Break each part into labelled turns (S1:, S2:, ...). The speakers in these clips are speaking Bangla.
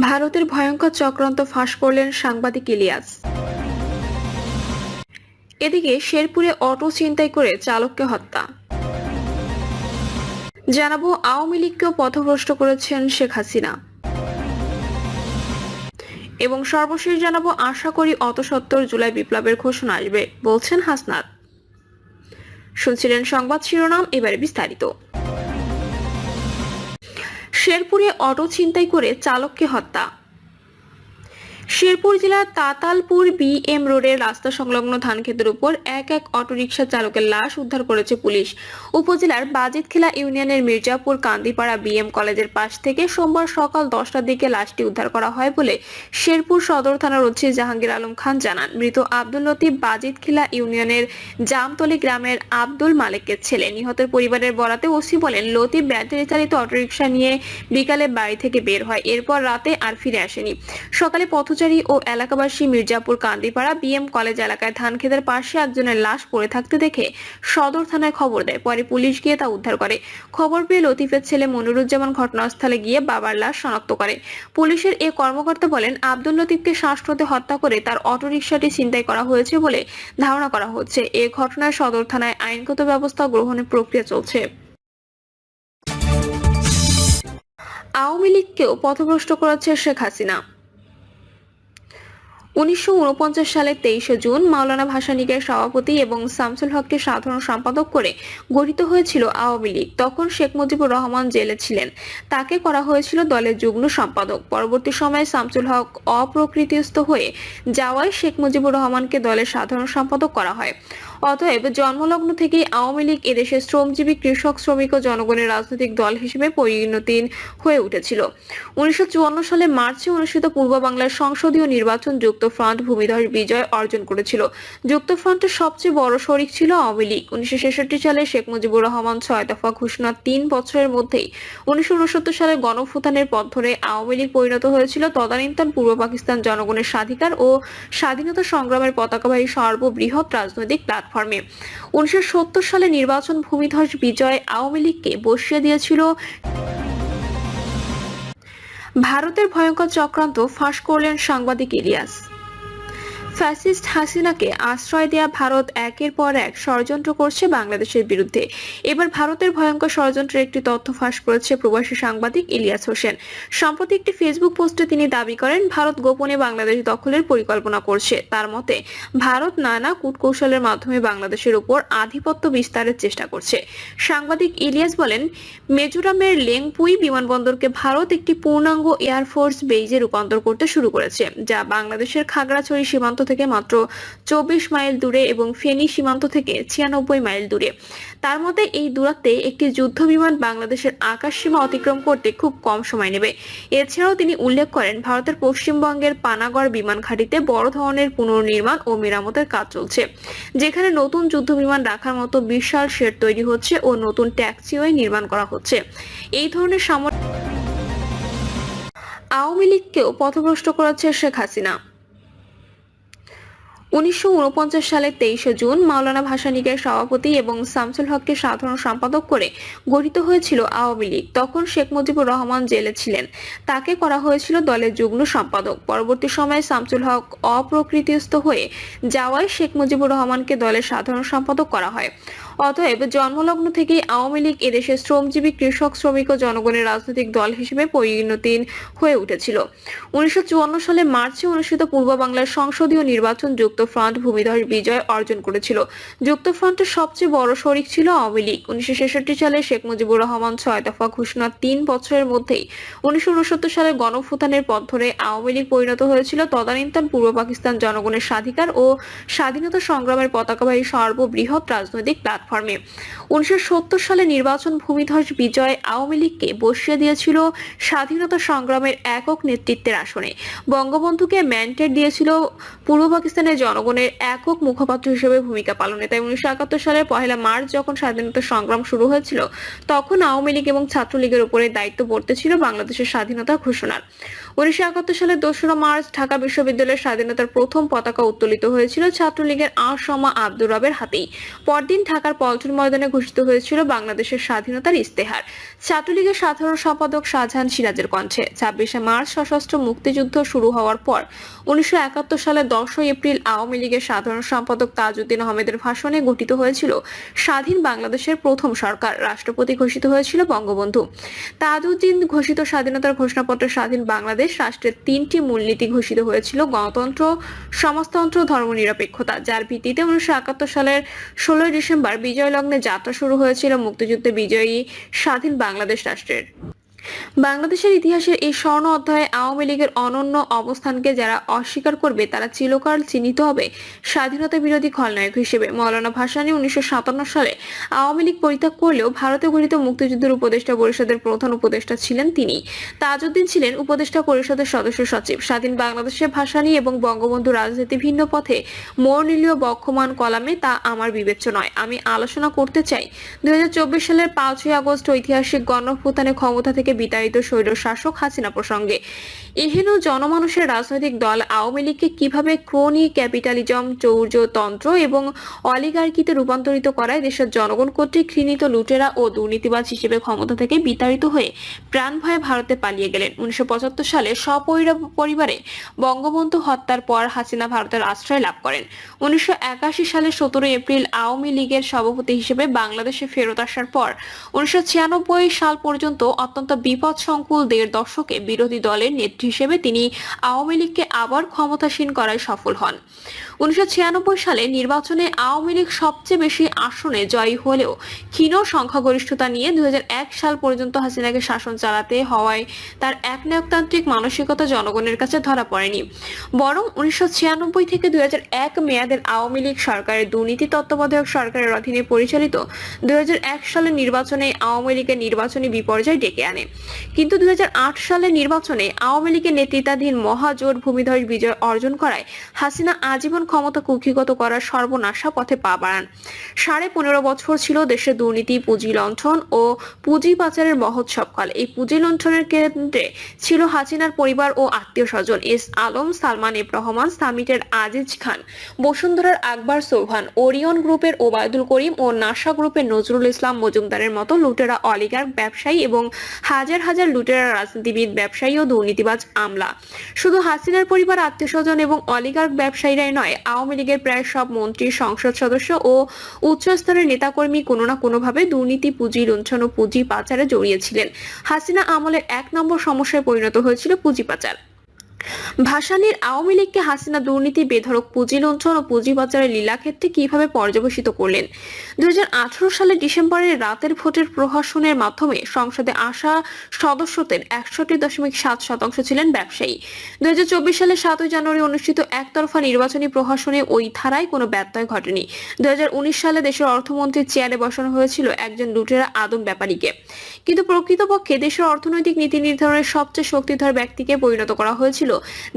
S1: ভারতের ভয়ঙ্কর চক্রান্ত ফাঁস করলেন সাংবাদিক ইলিয়াস। এদিকে শেরপুরে অটো ছিনতাই করে চালককে হত্যা। জানাব, আওয়ামী লীগকেও পথভ্রষ্ট করেছেন শেখ হাসিনা। এবং সর্বশেষ জানাব, আশা করি অত সত্তর জুলাই বিপ্লবের ঘোষণা আসবে, বলছেন হাসনাত। শুনছিলেন সংবাদ শিরোনাম, এবারে বিস্তারিত। শেরপুরে অটো ছিনতাই করে চালককে হত্যা। শেরপুর জেলার তাতালপুর বিএম রোডের রাস্তা সংলগ্ন ধানক্ষেতের উপর এক এক অটোরিকশা চালকের লাশ উদ্ধার করেছে পুলিশ। উপজেলার বাজিতখিলা ইউনিয়নের মির্জাপুর কান্দিপাড়া বিএম কলেজের পাশ থেকে সোমবার সকাল দশটার দিকে লাশটি উদ্ধার করা হয় বলে শেরপুর সদর থানার ওসি জাহাঙ্গীর আলম খান জানান। মৃত আব্দুল লতিফ বাজিতখিলা ইউনিয়নের জামতলি গ্রামের আব্দুল মালিকের ছেলে। নিহতের পরিবারের বরাতে ওসি বলেন, লতিফ ব্যাটারি চালিত অটোরিকশা নিয়ে বিকালে বাড়ি থেকে বের হয়, এরপর রাতে আর ফিরে আসেনি। সকালে পথচারী ও এলাকাবাসী মির্জাপুর কান্দিপাড়া বিএম কলেজ এলাকায় ধান খেতের পাশে একজনের লাশ পড়ে থাকতে দেখে সদর থানায় খবর দেয়। পরে পুলিশ গিয়ে তা উদ্ধার করে। খবর পেয়ে লতিফের ছেলে মনিরুজ্জামান ঘটনাস্থলে গিয়ে বাবার লাশ শনাক্ত করে। পুলিশের এ কর্মকর্তা বলেন, আব্দুল লতিফকে শ্বাসরোধে হত্যা করে তার অটোরিকশাটি ছিনতাই করা হয়েছে বলে ধারণা করা হচ্ছে। এ ঘটনায় সদর থানায় আইনগত ব্যবস্থা গ্রহণের প্রক্রিয়া চলছে। আওয়ামী লীগকেও পথভ্রষ্ট করেছে শেখ হাসিনা। উনিশশো সালের তেইশে জুন মাওলানা ভাসানীকের সভাপতি এবং শামসুল হককে সাধারণ সম্পাদক করে গঠিত হয়েছিল আওয়ামী লীগ। তখন শেখ মুজিবুর রহমান জেলে ছিলেন। তাকে করা হয়েছিল দলের যুগ্ম সম্পাদক। পরবর্তী সময়ে শামসুল হক অপ্রকৃতিস্থ হয়ে যাওয়ায় শেখ মুজিবুর রহমানকে দলের সাধারণ সম্পাদক করা হয়। অতএব জন্মলগ্ন থেকেই আওয়ামী লীগ এদেশের শ্রমজীবী কৃষক, শ্রমিক ও জনগণের রাজনৈতিক দল হিসেবে পরিণতি হয়ে উঠেছিল। উনিশশো চুয়ান্ন সালে মার্চে অনুষ্ঠিত পূর্ব বাংলার সংসদীয় নির্বাচন যুক্ত ফ্রন্ট ভূমিধস বিজয় অর্জন করেছিল। যুক্ত ফ্রন্টের সবচেয়ে বড় শরিক ছিল আওয়ামী লীগ। উনিশশো ছেষট্টি সালে শেখ মুজিবুর রহমান ছয় দফা ঘোষণা তিন বছরের মধ্যেই। উনিশশো উনসত্তর সালে গণফুতানের পথ ধরে আওয়ামী লীগ পরিণত হয়েছিল তদানীন্তন পূর্ব পাকিস্তান জনগণের স্বাধিকার ও স্বাধীনতা সংগ্রামের পতাকাবাহী সর্ববৃহৎ রাজনৈতিক প্ল্যাটফর্মে উনিশশো সালে নির্বাচন ভূমিধস বিজয় আওয়ামী লীগকে বসিয়ে দিয়েছিল। ভারতের ভয়ঙ্কর চক্রান্ত ফাঁস করলেন সাংবাদিক ইলিয়াস। ফ্যাসিস্ট হাসিনাকে আশ্রয় দেয়া ভারত একের পর এক ষড়যন্ত্র করছে বাংলাদেশের বিরুদ্ধে। এবার ভারতের ভয়ঙ্কর ষড়যন্ত্রের একটি তথ্য ফাঁস করেছে প্রবাসী সাংবাদিক ইলিয়াস হোসেন। সম্প্রতি একটি ফেসবুক পোস্টে তিনি দাবি করেন, ভারত গোপনে বাংলাদেশ দখলের পরিকল্পনা করছে। তার মতে, ভারত নানা কূটকৌশলের মাধ্যমে বাংলাদেশের উপর আধিপত্য বিস্তারের চেষ্টা করছে। সাংবাদিক ইলিয়াস বলেন, মেজোরামের লেংপুই বিমানবন্দরকে ভারত একটি পূর্ণাঙ্গ এয়ারফোর্স বেইজে রূপান্তর করতে শুরু করেছে, যা বাংলাদেশের খাগড়াছড়ি সীমান্ত থেকে মাত্র চব্বিশ মাইল দূরে এবং ফেনী সীমান্ত থেকে ছিয়ানব্বই মাইল দূরে। তার মতে এই দূরত্বে একটি যুদ্ধ বিমান বাংলাদেশের আকাশ সীমা অতিক্রম করতে খুব কম সময় নেবে। এছাড়াও তিনি উল্লেখ করেন, ভারতের পশ্চিমবঙ্গের পানাগড় বিমান ঘাঁটিতে বড় ধরনের পুনর্নির্মাণ ও মেরামতের কাজ চলছে, যেখানে নতুন যুদ্ধ বিমান রাখার মতো বিশাল শেড তৈরি হচ্ছে ও নতুন ট্যাক্সিওয়ে নির্মাণ করা হচ্ছে। এই ধরনের সামর আওয়ামী লীগকেও পথভ্রষ্ট করেছে শেখ হাসিনা। উনিশশো সালের তেইশে জুন মাওলানা ভাসানীকের সভাপতি এবং শামসুল হককে সাধারণ সম্পাদক করে গঠিত হয়েছিল আওয়ামী লীগ। তখন শেখ মুজিবুর রহমান জেলে ছিলেন। তাকে করা হয়েছিল দলের যুগ্ম সম্পাদক। পরবর্তী সময়ে শামসুল হক অপ্রকৃতিস্থ হয়ে যাওয়ায় শেখ মুজিবুর রহমানকে দলের সাধারণ সম্পাদক করা হয়। অতএব জন্মলগ্ন থেকেই আওয়ামী লীগ এদেশের শ্রমজীবী কৃষক, শ্রমিক ও জনগণের রাজনৈতিক দল হিসেবে পরিণতি হয়ে উঠেছিল। উনিশশো চুয়ান্ন সালে মার্চে অনুষ্ঠিত পূর্ব বাংলার সংসদীয় নির্বাচন যুক্ত ফ্রন্ট ভূমিধস বিজয় অর্জন করেছিল। যুক্ত ফ্রন্টের সবচেয়ে বড় শরিক ছিল আওয়ামী লীগ। উনিশশো ছেষট্টি সালে শেখ মুজিবুর রহমান ছয় দফা ঘোষণা তিন বছরের মধ্যেই। উনিশশো উনসত্তর সালে গণফুতানের পথ ধরে আওয়ামী লীগ পরিণত হয়েছিল তদানীন্তন পূর্ব পাকিস্তান জনগণের স্বাধিকার ও স্বাধীনতা সংগ্রামের পতাকাবাহী সর্ববৃহৎ রাজনৈতিক প্ল্যাটফর্মে উনিশশো সালে নির্বাচন ভূমিধস বিজয় আওয়ামী লীগকে বসিয়ে দিয়েছিল স্বাধীনতা সংগ্রামের একক নেতৃত্বের আসনে। বঙ্গবন্ধুকে ম্যান্ডেট দিয়েছিল পূর্ব পাকিস্তানের জনগণের একক মুখপাত্র হিসেবে ভূমিকা পালনে। তাই উনিশশো একাত্তর সালের পহেলা মার্চ যখন স্বাধীনতা সংগ্রাম শুরু হয়েছিল, তখন আওয়ামী লীগ এবং ছাত্রলীগের উপরে দায়িত্ব পড়তে ছিল বাংলাদেশের স্বাধীনতা ঘোষণার। উনিশশো একাত্তর সালের দোসরা মার্চ ঢাকা বিশ্ববিদ্যালয়ের স্বাধীনতার প্রথম পতাকা উত্তোলিত হয়েছিল ছাত্রলীগের আসমা আব্দুর রবের হাতেই। পরদিন ঢাকার পল্টন ময়দানে ঘোষিত হয়েছিল বাংলাদেশের স্বাধীনতার ইস্তেহার ছাত্রলীগের সাধারণ সম্পাদক শাহজাহান সিরাজের কণ্ঠে। ছাব্বিশে মার্চ সশস্ত্র মুক্তিযুদ্ধ শুরু হওয়ার পর, উনিশশো সালের দশই এপ্রিল আওয়ামী লীগের সাধারণ সম্পাদক তাজউদ্দিন আহমেদের ভাষণে গঠিত হয়েছিল স্বাধীন বাংলাদেশের প্রথম সরকার। রাষ্ট্রপতি ঘোষিত হয়েছিল বঙ্গবন্ধু। তাজউদ্দিন ঘোষিত স্বাধীনতার ঘোষণাপত্র স্বাধীন বাংলাদেশ রাষ্ট্রের তিনটি মূলনীতি ঘোষিত হয়েছিল, গণতন্ত্র, সমাজতন্ত্র, ধর্মনিরপেক্ষতা। যার ভিত্তিতে উনিশশো একাত্তর সালের ষোলোই ডিসেম্বর বিজয় লগ্নে যাত্রা শুরু হয়েছিল মুক্তিযুদ্ধে বিজয়ী স্বাধীন বাংলাদেশ রাষ্ট্রের। বাংলাদেশের ইতিহাসের এই স্বর্ণ অধ্যায়ে আওয়ামী লীগের অনন্য অবস্থানকে যারা অস্বীকার করবে, তারা চিরকাল চিহ্নিত হবে স্বাধীনতা বিরোধী খলনায়ক হিসেবে। মৌলানা ভাসানী উনিশশো সাতান্ন সালে আওয়ামী লীগ পরিত্যাগ করলেও ভারতে গঠিত মুক্তিযুদ্ধের উপদেষ্টা পরিষদের প্রধান উপদেষ্টা ছিলেন তিনি। তাজউদ্দিন ছিলেন উপদেষ্টা পরিষদের সদস্য সচিব। স্বাধীন বাংলাদেশে ভাসানী এবং বঙ্গবন্ধু রাজনীতি ভিন্ন পথে নিলীয় বক্ষমান কলামে তা আমার বিবেচ্য নয়। আমি আলোচনা করতে চাই। দুই হাজার চব্বিশ সালের পাঁচই আগস্ট ঐতিহাসিক গণভূতানে ক্ষমতা থেকে বিতাড়িত স্বৈর শাসক হাসিনা প্রসঙ্গে। এহেন জনমানুষের রাজনৈতিক দল আওয়ামী লীগকে কীভাবে ক্রোনি ক্যাপিটালিজম চৌর্যতন্ত্র এবং অলিগার্কিতে রূপান্তরিত করায় দেশের জনগণ কর্তৃক ঘৃণিত লুটেরা ও দুর্নীতিবাজ হিসেবে ক্ষমতা থেকে বিতাড়িত হয়ে প্রাণ ভয়ে ভারতে পালিয়ে গেলেন। উনিশশো পঁচাত্তর সালে সপরিবারে বঙ্গবন্ধু হত্যার পর হাসিনা ভারতের আশ্রয় লাভ করেন। উনিশশো সালের সতেরোই এপ্রিল আওয়ামী লীগের সভাপতি হিসেবে বাংলাদেশে ফেরত আসার পর উনিশশো ছিয়ানব্বই সাল পর্যন্ত অত্যন্ত বিপদ সংকুল দেড় দশকে বিরোধী দলের নেত্রী হিসেবে তিনি আওয়ামী লীগকে আবার ক্ষমতাসীন করায় সফল হন। উনিশশো ছিয়ানব্বই সালে নির্বাচনে আওয়ামী লীগ সবচেয়ে বেশি আসনে জয়ী হলেও ক্ষীণ সংখ্যাগরিষ্ঠতা নিয়ে দুই সাল পর্যন্ত হাসিনাকে শাসন চালাতে হওয়ায় তার একনায়কতান্ত্রিক মানসিকতা জনগণের কাছে ধরা পড়েনি। বরং উনিশশো ছিয়ানব্বই থেকে দুই মেয়াদের আওয়ামী লীগ সরকারের দুর্নীতি তত্ত্বাবধায়ক সরকারের অধীনে পরিচালিত দুই হাজার এক সালের নির্বাচনে আওয়ামী লীগের নির্বাচনী বিপর্যয় ডেকে আনে। কিন্তু দুই হাজার আট সালের নির্বাচনে আওয়ামী লীগের নেতৃত্বাধীন মহাজোট ভূমিধস বিজয় অর্জন করায় হাসিনা আজীবন ক্ষমতা কুক্ষিগত করার সর্বনাশা পথে পা বাড়ান। সাড়ে পনেরো বছর ছিল দেশে দুর্নীতি, পুঁজি লণ্ঠন ও পুঁজি পাচারের মহোৎসবকাল। এই পুঁজি লণ্ঠনের কেন্দ্রে ছিল হাসিনার পরিবার ও আত্মীয় স্বজন। এস আলম, সালমান এফ রহমান, সামিটের আজিজ খান, বসুন্ধরার আকবর সোভান ওরিয়ন গ্রুপের ওবায়দুল করিম ও নাসা গ্রুপের নজরুল ইসলাম মজুমদারের মতো লুটেরা, অলিগার্ক, ব্যবসায়ী এবং হাজার হাজার লুটেরা, রাজনীতিবিদ, ব্যবসায়ী ও দুর্নীতিবাজ আমলা। শুধু হাসিনার পরিবার, আত্মীয় স্বজন এবং অলিগার্ক ব্যবসায়ীরাই নয় আওয়ামী লীগের প্রায় সব মন্ত্রী, সংসদ সদস্য ও উচ্চস্তরের নেতাকর্মী কোনো না কোনোভাবে দুর্নীতি, পুঁজি লুণ্ঠন ও পুঁজি পাচারে জড়িয়েছিলেন। হাসিনা আমলের এক নম্বর সমস্যায় পরিণত হয়েছিল পুঁজি পাচার। ভাসানীর আওয়ামী লীগকে হাসিনা দুর্নীতি বেধরক পুঁজি লুণ্ঠন ও পুঁজি পাচারের লীলাক্ষেত্রে কীভাবে পর্যবেসিত করলেন? দুই সালে ডিসেম্বরের রাতের ভোটের প্রহসনের মাধ্যমে সংসদে আসা সদস্যদের একষট্টি দশমিক সাত শতাংশ ছিলেন ব্যবসায়ী। দুই সালের সাতই জানুয়ারি অনুষ্ঠিত একতরফা নির্বাচনী প্রহসনে ওই ধারায় কোনো ব্যত্যয় ঘটেনি। দুই হাজার উনিশ সালে দেশের অর্থমন্ত্রীর চেয়ারে বসানো হয়েছিল একজন লুটেরা আদম ব্যাপারীকে। কিন্তু প্রকৃতপক্ষে দেশের অর্থনৈতিক নীতি নির্ধারণের সবচেয়ে শক্তিধর ব্যক্তিকে পরিণত করা হয়েছিল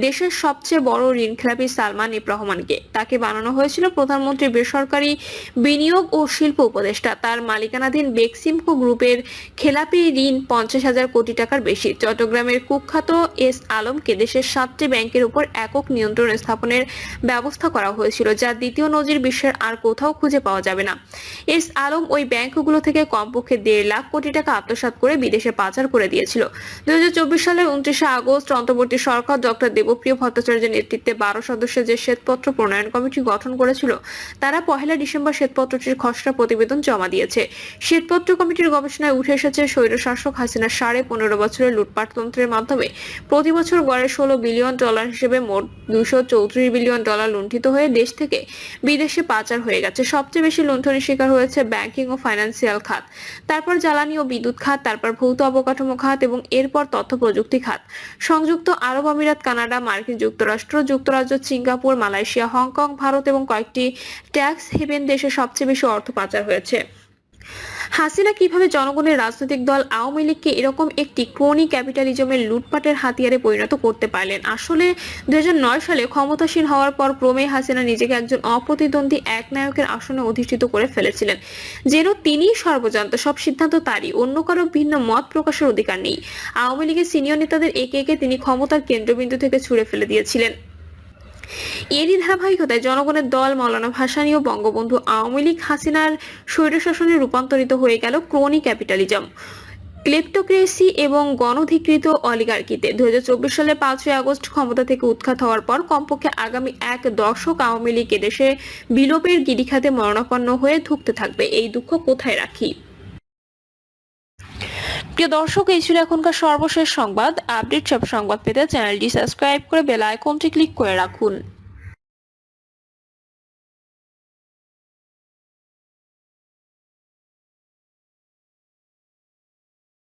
S1: দেশের সবচেয়ে বড় ঋণখেলাপি সালমান ইব রহমানকে তাকে বানানো হয়েছিল প্রধানমন্ত্রী বেসরকারি বিনিয়োগ ও শিল্প উপদেষ্টা। তার মালিকানাধীন বেক্সিমকো গ্রুপের খেলাপি ঋণ পঞ্চাশ হাজার কোটি টাকার বেশি। চট্টগ্রামের কুখ্যাত এস আলমকে দেশের সাতটি ব্যাংকের উপর একক নিয়ন্ত্রণ স্থাপনের ব্যবস্থা করা হয়েছিল, যা দ্বিতীয় নজির বিশ্বের আর কোথাও খুঁজে পাওয়া যাবে না। এস আলম ওই ব্যাংকগুলো থেকে কমপক্ষে দেড় লাখ কোটি টাকা আত্মসাৎ করে বিদেশে পাচার করে দিয়েছিল। দুই হাজার চব্বিশ সালের উনত্রিশে আগস্ট অন্তর্বর্তী সরকার ডক্টর দেবপ্রিয় ভট্টাচার্যের নেতৃত্বে বারো সদস্যের যে শ্বেতপত্র প্রণয়ন কমিটি গঠন করেছিল, তারা পহেলা ডিসেম্বর শ্বেতপত্রটির খসড়া প্রতিবেদন জমা দিয়েছে। শ্বেতপত্র কমিটির গবেষণায় উঠে এসেছে, স্বৈরশাসক হাসিনা সাড়ে পনেরো বছরের লুটপাটতন্ত্রের মাধ্যমে প্রতি বছর গড়ে ষোলো বিলিয়ন ডলার হিসেবে মোট দুশো চৌত্রিশ বিলিয়ন ডলার লুণ্ঠিত হয়ে দেশ থেকে বিদেশে পাচার হয়ে গেছে। সবচেয়ে বেশি লুণ্ঠনের শিকার হয়েছে ব্যাংকিং ও ফাইন্যান্সিয়াল খাত, তারপর জ্বালানি ও বিদ্যুৎ খাত, তারপর ভৌত অবকাঠামো খাত এবং এরপর তথ্য প্রযুক্তি খাত। সংযুক্ত আরব আমিরাত কানাডা, মার্কিন যুক্তরাষ্ট্র, যুক্তরাজ্য, সিঙ্গাপুর, মালয়েশিয়া, হংকং, ভারত এবং কয়েকটি ট্যাক্স হেভেন দেশে সবচেয়ে বেশি অর্থ পাচার হয়েছে। হাসিনা কীভাবে জনগণের রাজনৈতিক দল আওয়ামী লীগকে এরকম একটি ক্রোনি ক্যাপিটালিজমের লুটপাটের হাতিয়ারে পরিণত করতে পারলেন? আসলে দু হাজার নয় সালে ক্ষমতাসীন হওয়ার পর ক্রমে হাসিনা নিজেকে একজন অপ্রতিদ্বন্দ্বী এক নায়কের আসনে অধিষ্ঠিত করে ফেলেছিলেন। যেন তিনিই সর্বজান্ত, সব সিদ্ধান্ত তারই, অন্য কারও ভিন্ন মত প্রকাশের অধিকার নেই। আওয়ামী লীগের সিনিয়র নেতাদের একে একে তিনি ক্ষমতার কেন্দ্রবিন্দু থেকে ছুড়ে ফেলে দিয়েছিলেন। এরই ধারাবাহিকতায় জনগণের দল, মৌলানা ভাসানী ও বঙ্গবন্ধু আওয়ামী লীগ, হাসিনার স্বৈরশাসনে রূপান্তরিত হয়ে গেল ক্রোনি ক্যাপিটালিজম। ক্লেপ্টোক্রেসি এবং গণধিকৃত অলিগার্কিতে দুহাজার চব্বিশ সালে পাঁচই আগস্ট ক্ষমতা থেকে উৎখাত হওয়ার পর কমপক্ষে আগামী এক দশক আওয়ামী লীগ এদেশে বিলোপের গিরিখাতে মরণাপন্ন হয়ে ধুঁকতে থাকবে। এই দুঃখ কোথায় রাখি? প্রিয় দর্শক, এই ছিল এখনকার সর্বশেষ সংবাদ। আপডেট সব সংবাদ পেতে চ্যানেলটি সাবস্ক্রাইব করে বেল আইকনটি ক্লিক করে রাখুন।